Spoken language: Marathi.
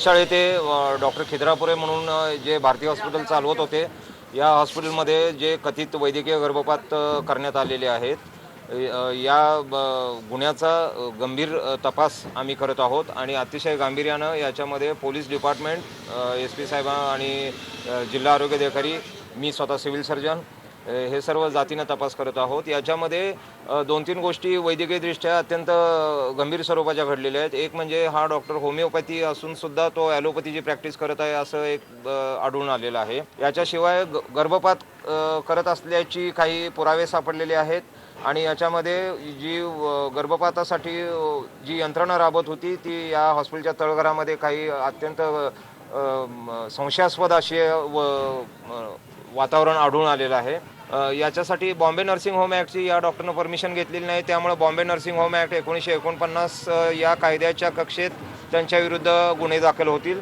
शाळे ते डॉक्टर खिद्रापुरे म्हणून जे भारतीय हॉस्पिटल चालवत होते या हॉस्पिटलमध्ये जे कथित वैद्यकीय गर्भपात करण्यात आलेले आहेत. या ब- गुन्ह्याचा गंभीर तपास आम्ही करत आहोत आणि अतिशय गांभीर्यानं याच्यामध्ये पोलीस डिपार्टमेंट एस पी साहेब आणि जिल्हा आरोग्य अधिकारी मी स्वतः सिव्हिल सर्जन हे सर्व जातीनं तपास करत आहोत. याच्यामध्ये दोन तीन गोष्टी वैद्यकीयदृष्ट्या अत्यंत गंभीर स्वरूपाच्या घडलेल्या आहेत. एक म्हणजे हा डॉक्टर होमिओपॅथी असून सुद्धा तो ॲलोपॅथीची प्रॅक्टिस करत आहे असं एक आढळून आलेलं आहे. याच्याशिवाय ग- गर्भपात करत असल्याची काही पुरावे सापडलेले आहेत आणि याच्यामध्ये जी गर्भपातासाठी जी यंत्रणा राबत होती ती या हॉस्पिटलच्या तळघरामध्ये काही अत्यंत संशयास्पद असे व वातावरण आढळून आलेलं आहे. याच्यासाठी बॉम्बे नर्सिंग होम ॲक्टची या डॉक्टरनं परमिशन घेतलेली नाही. त्यामुळे बॉम्बे नर्सिंग होम ॲक्ट एकोणीसशे एकोणपन्नास या कायद्याच्या कक्षेत त्यांच्याविरुद्ध गुन्हे दाखल होतील.